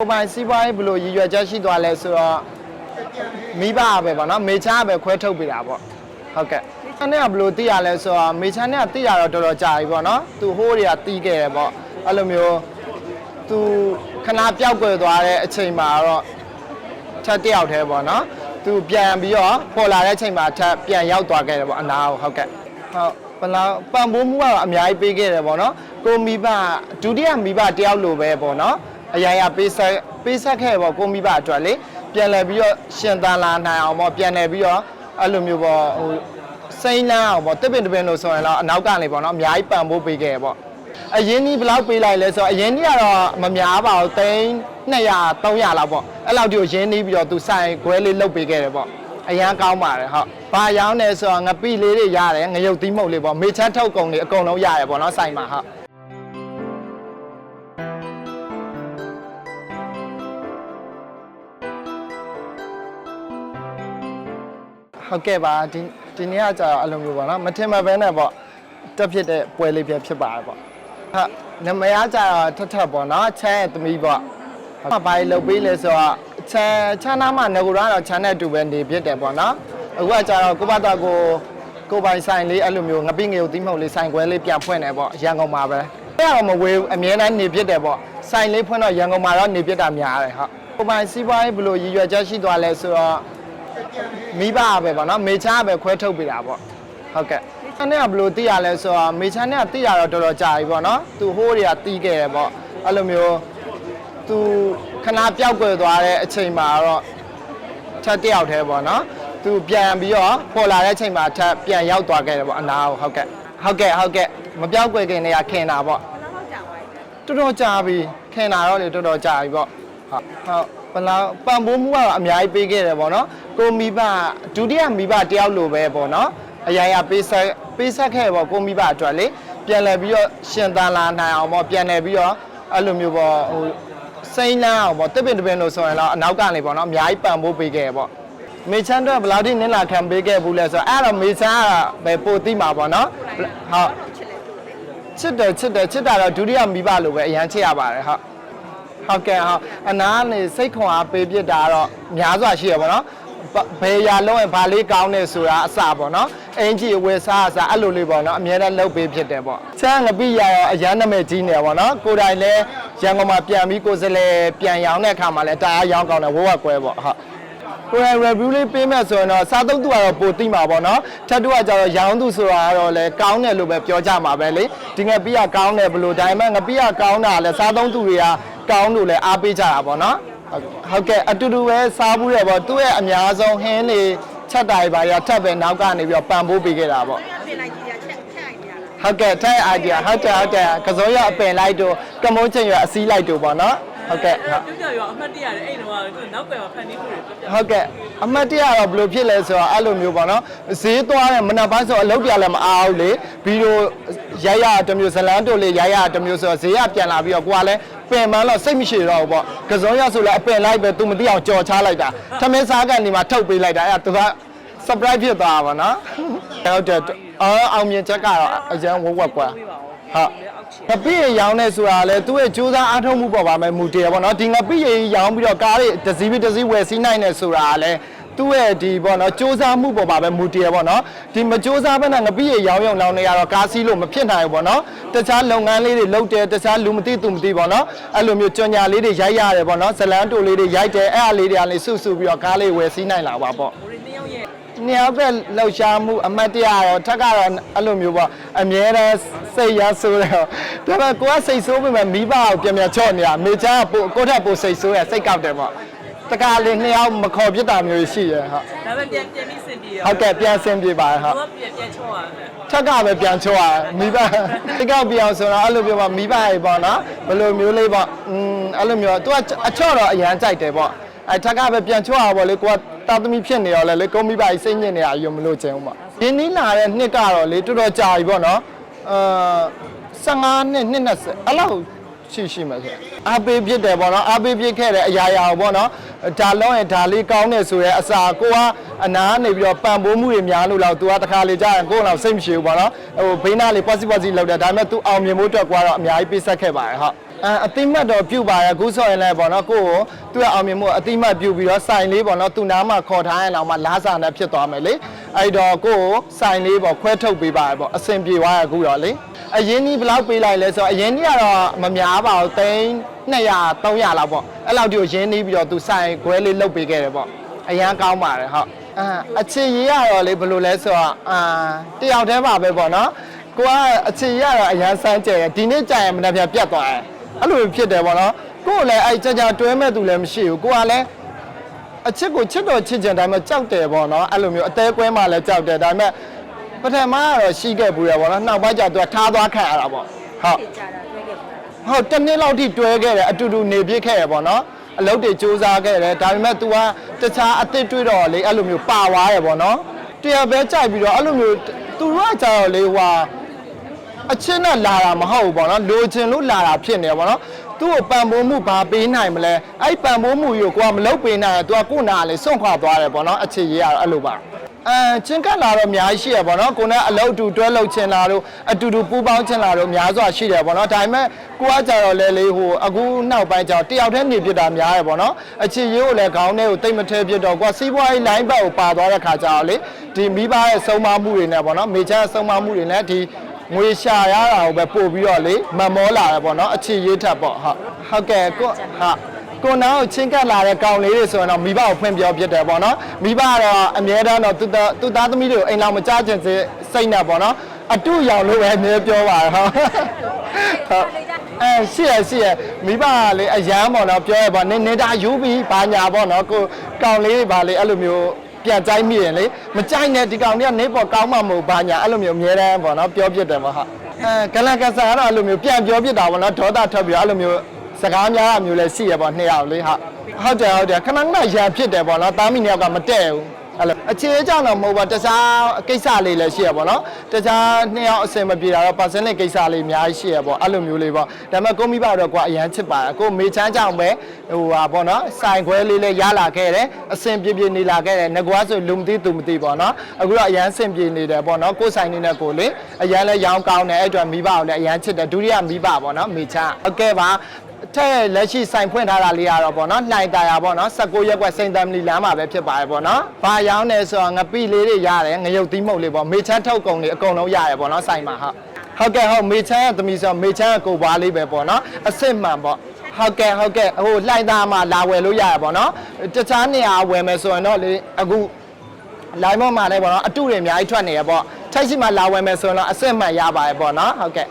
ပုံမှန်စီးပွားရေးဘယ်လိုရည်ရွယ်ချက်ရှိသွားလဲဆိုတော့မိဘပဲပေါ့နော်မေချာပဲခွဲထုတ်ပေးတာပေါ့ဟုတ်ကဲ့အဲ့နဲ့ကဘယ်လိုသိရလဲဆိုတော့မေချာနဲ့ကသိရတော့တော်တော်ကြာပြီပေါ့နော်သူဟိုးတွေကတီးခဲ့တယ်ပေါ့အဲ့လိုမျိုးသူခဏပျောက်ကွယ်သွားတဲ့အချိန်မှာတော့ထပ်တစ်ယောက်တည်းပေါ့နော်သူပြန်ပြီးတော့ပေါ်လာတဲ့အချိန်မှာထပ်ပြန်ရောက်သွားခဲ့တယ်ပေါ့အနာကိုဟုတ်ကဲ့ဟုတ်ဘယ်လောက်ပံ့ပိုးမှုကတော့အများကြီးပေးခဲ့တယ်ပေါ့နော်ကိုမိဘဒုတိယမိဘတယောက်လိုပဲပေါ့နော် အရာရာပေးဆက်ပေးဆက်ခဲ့ပေါ့ကိုမိဘအတွက်လေပြန်လဲပြီးတော့ရှင်သန်လာနိုင်အောင်ပေါ့ပြန်လဲပြီးတော့အဲ့လိုမျိုးပေါ့ဟိုစိမ့်လန်းအောင်ပေါ့တစ်ပင်တစ်ပင်လို့ဆိုရင်တော့အနောက်ကနေပေါ့နော်အများကြီးပံ့ပိုးပေးခဲ့ပေါ့အရင်ကြီးဘယ်လောက်ပေးလိုက်လဲဆိုတော့အရင်ကြီးကတော့မများပါဘူးသိန်း200 300လောက်ပေါ့အဲ့လောက်ဒီကိုရင်းနှီးပြီးတော့သူဆိုင်ခွဲလေးလုတ်ပေးခဲ့တယ်ပေါ့အရန်ကောင်းပါတယ်ဟုတ်။ဘာရောင်းနေဆိုတော့ငပိလေးတွေရတယ်ငရုတ်သီးမုတ်လေးပေါ့မေချမ်းထုတ်ကုန်တွေအကုန်လုံးရတယ်ပေါ့နော်ဆိုင်မှာဟုတ်။ ဟုတ်ကဲ့ပါဒီဒီနေ့ကကြာတော့အဲ့လိုမျိုးပေါ့နော်မထင်မှတ်ဘဲနဲ့ပေါ့တက်ဖြစ်တဲ့ပွဲလေးပြဖြစ်ပါတယ်ပေါ့ဟုတ်နမရကြာတော့ထထပေါ့နော်ချမ်းရဲ့သမီးပေါ့ဟုတ်ဘာလို့လုပ်ပေးလဲဆိုတော့ချမ်းချမ်းနာမှာငကူရတော့ချမ်းနဲ့အတူပဲနေဖြစ်တယ်ပေါ့နော်အခုကကြာတော့ကိုဘတော်ကိုကိုပိုင်ဆိုင်လေးအဲ့လိုမျိုးငပိငယ်ကိုတီးမှုတ်လေးဆိုင်ခွဲလေးပြန်ဖွင့်တယ်ပေါ့ရန်ကုန်မှာပဲအဲ့တော့မဝေးဘူးအမြဲတမ်းနေဖြစ်တယ်ပေါ့ဆိုင်လေးဖွင့်တော့ရန်ကုန်မှာတော့နေဖြစ်တာများတယ်ဟုတ်ကိုပိုင်စီးပွားရေးဘယ်လိုရည်ရွယ်ချက်ရှိသွားလဲဆိုတော့ မိဘပဲပေါ့နော်မေချာပဲခွဲထုတ်ပေးတာပေါ့ဟုတ်ကဲ့အဲ့နဲ့ကဘယ်လိုသိရလဲဆိုတော့မေချာနဲ့ကသိရတော့တော်တော်ကြာပြီပေါ့နော်သူဟိုးတွေကတီးခဲ့တယ်ပေါ့အဲ့လိုမျိုးသူခဏပျောက်ကွယ်သွားတဲ့အချိန်မှာတော့ထပ်တစ်ယောက်တည်းပေါ့နော်သူပြန်ပြီးတော့ပေါ်လာတဲ့အချိန်မှာထပ်ပြန်ရောက်သွားခဲ့တယ်ပေါ့အနာကိုဟုတ်ကဲ့ဟုတ်ကဲ့ဟုတ်ကဲ့မပျောက်ကွယ်ခင်နေရခင်တာပေါ့တော်တော်ကြာပြီခင်တာတော့လေတော်တော်ကြာပြီပေါ့ဟုတ်ဟုတ် ဘယ်လောက်ပံ့ပိုးမှုကတော့အများကြီးပေးခဲ့တယ်ပေါ့နော်ကိုမိဘဒုတိယမိဘတယောက်လိုပဲပေါ့နော်အရာရာပေးဆက်ပေးဆက်ခဲ့ပေါ့ကိုမိဘအတွက်လေပြန်လဲပြီးတော့ရှင်သန်လာနိုင်အောင်ပေါ့ပြန်လဲပြီးတော့အဲ့လိုမျိုးပေါ့ဟိုစိမ့်လန်းအောင်ပေါ့တစ်ပင်တစ်ပင်လို့ဆိုရင်တော့အနောက်ကနေပေါ့နော်အများကြီးပံ့ပိုးပေးခဲ့ပေါ့မေချမ်းတော့ဘယ်လောက်ထိနင်လာခံပေးခဲ့ဘူးလဲဆိုတော့အဲ့တော့မေချမ်းကပဲပို့သိမှာပေါ့နော်ဟုတ်ချစ်တယ်ချစ်တယ်ချစ်တာတော့ဒုတိယမိဘလိုပဲအရန်ချစ်ရပါတယ်ဟုတ် ဟုတ်ကဲ့ဟုတ်အနာကနေစိတ်ခွန်အားပေးပြစ်တာကတော့များစွာရှိရပါတော့ဘယ်ရာလုံးရင်ဘာလေးကောင်းနေဆိုတာအစပေါ့နော်အင်ကြီးဝယ်စားအစအဲ့လိုလေးပေါ့နော်အများနဲ့လှုပ်ပေးဖြစ်တယ်ပေါ့ချမ်းငပိရရောအရန်နာမည်ကြီးနေပါတော့ကိုယ်တိုင်လဲရန်ကုန်မှာပြန်ပြီးကိုယ်စလဲပြန်ရောင်းတဲ့အခါမှာလဲတအားရောင်းကောင်းတယ်ဝဝကွဲပေါ့ဟုတ်ကိုယ်တိုင် review လေးပေးမဲ့ဆိုရင်တော့စားသုံးသူကတော့ပိုတိမှာပေါ့နော်ထပ်တူကကြတော့ရောင်းသူဆိုတာကတော့လေကောင်းတယ်လို့ပဲပြောကြမှာပဲလေဒီငပိကကောင်းတယ်ဘလို့ဒါပေမဲ့ငပိကကောင်းတာလဲစားသုံးသူတွေက ကောင်းလို့လဲအားပေးကြတာပေါ့နော်ဟုတ်ကဲ့အတူတူပဲစားဘူးတယ်ပေါ့သူ့ရဲ့အများဆုံးဟင်းနေချက်တာတွေပါရထပ်ပဲနောက်ကနေပြီးတော့ပံပိုးပေးခဲ့တာပေါ့ပြင်လိုက်ကြည့်ရချက်ချက်လိုက်ကြရတာဟုတ်ကဲ့ထိုက် idea ဟုတ်တယ်ဟုတ်တယ်ကစုံရအပင်လိုက်တို့ကမုန်းချင်ရအစည်းလိုက်တို့ပေါ့နော် ဟုတ်ကဲ့ဟုတ် ပြပြရောအမှတ်တရတယ်အဲ့တော့ကနောက်ကွယ်မှာဖန်တီးမှုတွေပြပြဟုတ်ကဲ့အမတ်တရတော့ဘယ်လိုဖြစ်လဲဆိုတော့အဲ့လိုမျိုးပေါ့နော်ဈေးသွားတဲ့မနက်ပိုင်းဆိုအလုပ်ပြလည်းမအားဘူးလေဗီဒီယိုရိုက်ရတစ်မျိုးဇလန်းတို့လေးရိုက်ရတစ်မျိုးဆိုတော့ဈေးကပြန်လာပြီးတော့ကိုကလည်းပင်မန်းတော့စိတ်မရှိတော့ဘူးပေါ့ကစုံရဆိုလည်းအပင်လိုက်ပဲသူမသိအောင်ကြော်ချလိုက်တာထမင်းစားကန်ဒီမှာထုတ်ပေးလိုက်တာအဲ့ဒါသူက surprise ဖြစ်သွားတာပါနော်ဟုတ်တယ်အော်အောင်မြင်ချက်ကတော့အရန်ဝက်ဝက်ကွာ ဟုတ်ငပိရေရောင်းနေဆိုတာလဲသူ့ရဲ့စူးစမ်းအားထုတ်မှုပေါ်ပါမယ်မူတည်ရပေါ့နော်ဒီငပိရေရောင်းပြီးတော့ကားတွေတစ်စီးပြီးတစ်စီးဝယ်စီးနိုင်နေဆိုတာလဲသူ့ရဲ့ဒီပေါ့နော်စူးစမ်းမှုပေါ်ပါပဲမူတည်ရပေါ့နော်ဒီမစူးစမ်းဘဲနဲ့ငပိရေရောင်းရုံလောင်းနေရတော့ကားစီးလို့မဖြစ်နိုင်ဘူးပေါ့နော်တခြားလုပ်ငန်းလေးတွေလုပ်တယ်တခြားလူမသိသူမသိပေါ့နော်အဲ့လိုမျိုးကြွညာလေးတွေရိုက်ရတယ်ပေါ့နော်ဇလန်တိုလေးတွေရိုက်တယ်အဲ့အားလေးတွေအားလေးစုစုပြီးတော့ကားလေးဝယ်စီးနိုင်လာပါပေါ့ နှစ်ယောက်ပဲလှုပ်ရှားမှုအမတ်တရားတော့ထက်ကတော့အဲ့လိုမျိုးပေါ့အမြဲတမ်းစိတ်ရဆိုးတယ်ဒါပေမဲ့ကိုကစိတ်ဆိုးပေမဲ့မိဘကိုပြန်ပြန်ချော့နေတာမေချာကပိုကိုထက်ပိုစိတ်ဆိုးရစိတ်ကောက်တယ်ပေါ့တကားလေးနှစ်ယောက်မခေါ်ပြစ်တာမျိုးရှိရဟုတ်ဒါပဲပြန်ပြန်ပြီးစင်ပြေရဟုတ်ကဲ့ပြန်ဆင်းပြေပါတယ်ဟုတ်တော့ပြန်ပြန်ချောရမယ်ထက်ကပဲပြန်ချော့ရမိဘစိတ်ကောက်ပြအောင်ဆိုတော့အဲ့လိုပြောပါမိဘရေပေါ့နော်ဘယ်လိုမျိုးလေးပေါ့อืมအဲ့လိုမျိုးသူကအချော့တော့အရန်ကြိုက်တယ်ပေါ့အဲ့ထက်ကပဲပြန်ချော့ရပေါ့လေကိုက တာသမီဖြစ်နေရောလေလေကုန်းမိဘကြီးစိတ်ညစ်နေရရုံမလို့ချင်ဘူးပေါ့ဒီနီးလာတဲ့နှစ်ကတော့လေတော်တော်ကြာပြီပေါ့နော်အာ15နှစ်နှစ်20အဲ့လောက်ရှိရှိမှာဆိုအားပေးဖြစ်တယ်ပေါ့နော်အားပေးဖြစ်ခဲ့တဲ့အရာရာကိုပေါ့နော်ဒါလုံးရင်ဒါလေးကောင်းတယ်ဆိုရဲအစာကိုကအနာကနေပြီးတော့ပံပိုးမှုတွေများလို့လောက် तू ကတခါလေကြာရင်ကိုယ်တော့စိတ်မရှိဘူးပေါ့နော်ဟိုဘေးနားလေး possible လောက်တယ်ဒါပေမဲ့ तू အောင်မြင်ဖို့အတွက်ကွာတော့အများကြီးပေးဆက်ခဲ့ပါတယ်ဟုတ် အဲအတိမတ်တော့ပြုတ်ပါရအခုဆိုရင်လည်းပေါ့နော်ကိုကိုသူ့ရဲ့အောင်မြင်မှုအတိမတ်ပြုတ်ပြီးတော့စိုင်လေးပေါ့နော်သူနားမှာခေါ်ထားရင်တော့မှလားစာနဲ့ဖြစ်သွားမယ်လေအဲ့တော့ကိုကိုစိုင်လေးပေါ့ခွဲထုတ်ပေးပါရပေါ့အဆင်ပြေသွားရအခုတော့လေအရင်ကြီးဘယ်လောက်ပေးလိုက်လဲဆိုတော့အရင်ကြီးကတော့မများပါဘူးသိန်း200 300လောက်ပေါ့အဲ့လောက်ဒီကိုရင်းနှီးပြီးတော့သူစိုင်ခွဲလေးလုတ်ပေးခဲ့တယ်ပေါ့အရန်ကောင်းပါတယ်ဟုတ်အာအခြေရေးရတော့လေဘယ်လိုလဲဆိုတော့အာတယောက်တည်းပါပဲပေါ့နော်ကိုကအခြေရေးရတော့အရန်စမ်းကြယ်ဒီနေ့ကြာရင်မနေ့ပြန်ပြတ်သွားတယ် အဲ့လိုဖြစ်တယ်ပေါ့နော်ကိုယ်လည်းအဲ့ကြကြတွဲမဲ့သူလည်းမရှိဘူးကိုကလည်းအချစ်ကိုချစ်တော်ချစ်ကြတယ်ဒါပေမဲ့ကြောက်တယ်ပေါ့နော်အဲ့လိုမျိုးအသေးကွဲမှလည်းကြောက်တယ်ဒါပေမဲ့ပထမကတော့ရှိခဲ့ဘူးရပေါ့နော်နောက်ပိုင်းကျတော့ထားသွားခံရတာပေါ့ဟုတ်ကြာတာတွေ့ခဲ့ပါလားဟုတ်တစ်နှစ်လောက်ထိတွဲခဲ့တယ်အတူတူနေပြစ်ခဲ့ရပေါ့နော်အလုပ်တွေစူးစမ်းခဲ့တယ်ဒါပေမဲ့ तू ကတခြားအသစ်တွေ့တော့လေအဲ့လိုမျိုးပါသွားတယ်ပေါ့နော်တရားပဲကြိုက်ပြီးတော့အဲ့လိုမျိုးသူတို့ကကြတော့လေဟွာ အချင်းနဲ့လာတာမဟုတ်ဘူးပေါ့နော်လိုချင်လို့လာတာဖြစ်နေပေါ့နော်သူ့ကိုပံပိုးမှုဘာပေးနိုင်မလဲအဲ့ပံပိုးမှုကြီးကိုကိုကမလုပ်ပေးနိုင်ရင် तू ကကို့နာလေးစွန့်ခွာသွားတယ်ပေါ့နော်အခြေရေးရတော့အဲ့လိုပါအဲချင်းကပ်လာတော့အများကြီးရှိရပေါ့နော်ကိုနဲ့အလုပ်အတူတွဲလုပ်ချင်လာတော့အတူတူပူးပေါင်းချင်လာတော့အများစွာရှိတယ်ပေါ့နော်ဒါပေမဲ့ကိုကကြတော့လဲလေဟိုအခုနောက်ပိုင်းကျတော့တယောက်တည်းနေပြစ်တာများရပေါ့နော်အခြေရေးကိုလည်းခေါင်းထဲကိုတိတ်မထဲပြစ်တော့ကိုကစီးပွားရေး line ဘက်ကိုပါသွားတဲ့ခါကျတော့လေဒီမိဘရဲ့ဆုံးမမှုတွေနဲ့ပေါ့နော်မေချာရဲ့ဆုံးမမှုတွေနဲ့ဒီ ငွေရှာရတာကိုပဲပို့ပြီးတော့လေမမောလာတယ်ပေါ့နော်အခြေရေးထက်ပေါ့ဟုတ်ဟုတ်ကဲ့ကိုဟာကိုနောင်ချင်းကပ်လာတဲ့ကောင်လေးတွေဆိုရင်တော့မိဘကိုဖွင့်ပြောပြတယ်ပေါ့နော်မိဘကတော့အမြဲတမ်းတော့သူ့သားသူ့သားသမီးတွေကိုအိမ်တော်မကြခြင်းစိစိတ်နဲ့ပေါ့နော်အတုရောင်လို့ပဲအမြဲပြောပါတယ်ဟုတ်ဟုတ်အဲရှိရရှိရမိဘကလေအရန်ပေါ့နော်ပြောရပေါ့နေနေတာယူပြီးဘာညာပေါ့နော်ကိုကောင်လေးတွေပါလေအဲ့လိုမျိုး ပြန်ကြိုက်မိရင်လေမကြိုက်နဲ့ဒီကောင်ကြီးကနေပေါ်ကောင်းမှမဟုတ်ဘာညာအဲ့လိုမျိုးအများတန်းပေါ့နော်ပြောပြတယ်ပေါ့ဟာအဲကလန်ကဆန်ကတော့အဲ့လိုမျိုးပြန်ပြောပြတာပေါ့နော်ဒေါသထွက်ပြီးတော့အဲ့လိုမျိုးစကားများအမျိုးလည်းရှိရပေါ့နှစ်ယောက်လေးဟာဟုတ်တယ်ဟုတ်တယ်ခဏခဏရံဖြစ်တယ်ပေါ့နော်တားမိနှစ်ယောက်ကမတည့်ဘူး အဲ့လိုအခြေအကြောင်းတော့မဟုတ်ပါတခြားကိစ္စလေးလည်းရှိရပေါ့နော်တခြားနှစ်ယောက်အစင်မပြေတာတော့ personal ကိစ္စလေးအများကြီးရှိရပေါ့အဲ့လိုမျိုးလေးပေါ့ဒါပေမဲ့ကိုမိဘတော့ကွာအရန်ချစ်ပါတယ်ကိုမေချမ်းကြောင့်ပဲဟိုဟာပေါ့နော်စိုင်ခွဲလေးလေးရလာခဲ့တယ်အစင်ပြေပြေနေလာခဲ့တယ်ငကွာဆိုလူမသိသူမသိပေါ့နော်အခုတော့အရန်စင်ပြေနေတယ်ပေါ့နော်ကိုဆိုင်နေနဲ့ကိုလေအရန်လည်းရောင်းကောင်းတယ်အဲ့အတွက်မိဘကိုလည်းအရန်ချစ်တယ်ဒုတိယမိဘပေါ့နော်မေချမ်းဟုတ်ကဲ့ပါ ထဲလက်ရှိစိုင်ဖွင့်ထားတာလေးရတော့ပေါ့နော်လှိုင်တာရပေါ့နော်16ရက်ကွက်စိန်တမ်လီလမ်းမှာပဲဖြစ်ပါတယ်ပေါ့နော်။ဘာရောင်းနေဆိုတော့ငပိလေးတွေရတယ်ငရုတ်သီးမုတ်လေးပေါ့မေချမ်းထုတ်ကုန်တွေအကုန်လုံးရတယ်ပေါ့နော်စိုင်မှာဟုတ်။ဟုတ်ကဲ့ဟုတ်မေချမ်းရဲ့သမီးဆိုတော့မေချမ်းရဲ့ကိုယ်ပွားလေးပဲပေါ့နော်အစ်စ်မှန်ပေါ့ဟုတ်ကဲ့ဟုတ်ကဲ့ဟိုလှိုင်သားမှာလာဝယ်လို့ရရပေါ့နော်တခြားနေရာဝယ်မယ်ဆိုရင်တော့လေအခုလိုင်းမော့မှာလည်းပေါ့နော်အတုတွေအများကြီးထွက်နေရပေါ့ထိုက်ရှိမှလာဝယ်မယ်ဆိုရင်တော့အစ်စ်မှန်ရပါတယ်ပေါ့နော်ဟုတ်ကဲ့